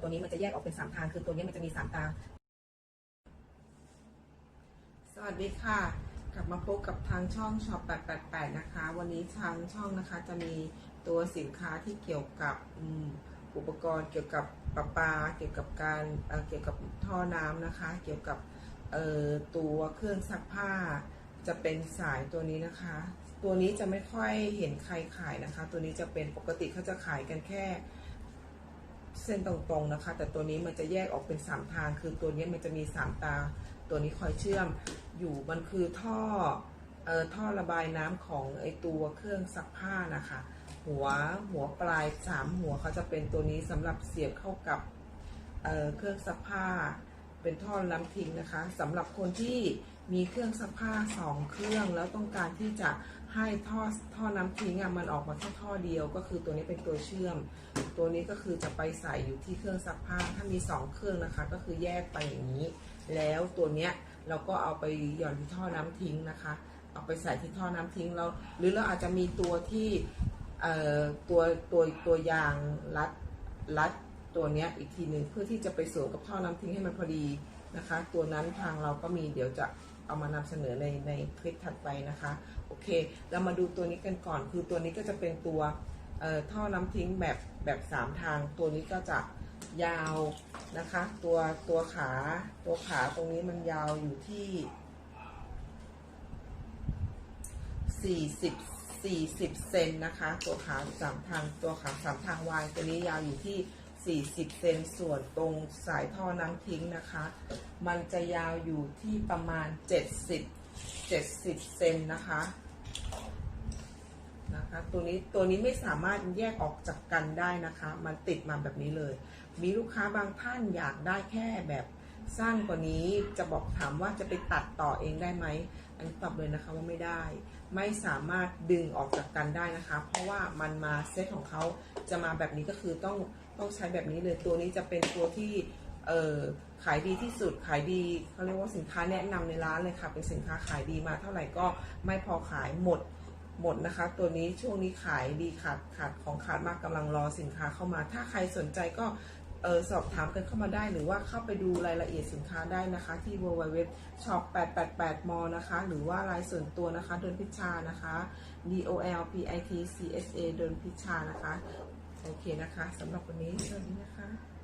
ตัวนี้มันจะแยกออกเป็นสามทาง คือตัวนี้มันจะมีสามตา สวัสดีค่ะ กลับมาพบกับทางช่องช็อป888 นะคะ วันนี้ทางช่องนะคะจะมีตัวสินค้าที่เกี่ยวกับอุปกรณ์ เกี่ยวกับประปา เกี่ยวกับการเเกี่ยวกับท่อน้ำนะคะ เกี่ยวกับตัวเครื่องซักผ้า จะเป็นสายตัวนี้นะคะ ตัวนี้จะไม่ค่อยเห็นใครขายนะคะ ตัวนี้จะเป็นปกติเขาจะขายกันแค่ เส้นตรงๆนะคะ แต่ตัวนี้มันจะแยกออกเป็น 3 ทาง คือตัวนี้มันจะมี 3 ตา ตัวนี้คอยเชื่อมอยู่มันคือท่อเอ่อท่อระบายน้ำของไอตัวเครื่องซักผ้านะคะ หัวหัวปลาย 3 หัวเขาจะเป็นตัวนี้สำหรับเสียบเข้ากับเอ่อเครื่องซักผ้า เป็นท่อน้ำทิ้งนะคะสำหรับคนที่มีเครื่องซักผ้าสองเครื่อง แล้วต้องการที่จะให้ท่อท่อน้ำทิ้งอะมันออกมาแค่ท่อเดียว ก็คือตัวนี้เป็นตัวเชื่อม ตัวนี้ก็คือจะไปใส่อยู่ที่เครื่องซักผ้าถ้ามีสองเครื่องนะคะ ก็คือแยกไปอย่างนี้ แล้วตัวเนี้ยเราก็เอาไปหย่อนที่ท่อน้ำทิ้งนะคะ เอาไปใส่ที่ท่อน้ำทิ้งแล้วหรือเราอาจจะมีตัวที่เอ่อตัวตัวตัวยางรัดรัด ตัวนี้อีกทีหนึ่งเพื่อที่จะไปสวมกับท่อน้ำทิ้งให้มันพอดีนะคะ ตัวนั้นทางเราก็มีเดี๋ยวจะเอามานำเสนอในในคลิปถัดไปนะคะโอเค เรามาดูตัวนี้กันก่อน คือตัวนี้ก็จะเป็นตัวท่อน้ำทิ้งแบบแบบสามทาง ตัวนี้ก็จะยาวนะคะ ตัวตัวขาตัวขาตรงนี้มันยาวอยู่ที่ 40 40 เซนนะคะ ตัวขาสามทาง ตัวขาสามทางวายตัวนี้ยาวอยู่ที่ 40 เซนส่วนตรงสายท่อน้ำทิ้งนะคะ มันจะยาวอยู่ที่ประมาณ 70 70 เซนนะคะนะคะ ตัวนี้ตัวนี้ไม่สามารถแยกออกจากกันได้นะคะ มันติดมาแบบนี้เลย มีลูกค้าบางท่านอยากได้แค่แบบ สั้นกว่านี้จะบอกถามว่าจะไปตัดต่อเองได้ไหมอันนี้ตอบเลยนะคะว่าไม่ได้ ไม่สามารถดึงออกจากกันได้นะคะ เพราะว่ามันมาเซตของเขาจะมาแบบนี้ก็คือต้องต้องใช้แบบนี้เลยตัวนี้จะเป็นตัวที่เออขายดีที่สุดขายดีเขาเรียกว่าสินค้าแนะนำในร้านเลยค่ะ เป็นสินค้าขายดีมาเท่าไหร่ก็ไม่พอขายหมดหมดนะคะ ตัวนี้ช่วงนี้ขายดีขาดขาดของขาดมากกำลังรอสินค้าเข้ามา ถ้าใครสนใจก็ ออสอบถามกันเข้ามาได้หรือว่าเข้าไปดูรายละเอียดสินค้าได้นะคะที่ www shop 888 m นะคะ หรือว่าไลน์ส่วนตัวนะคะดนพิชานะคะ d o l p i t c s a ดนพิชานะคะ โอเคนะคะสำหรับวันนี้สวัสดีนะคะ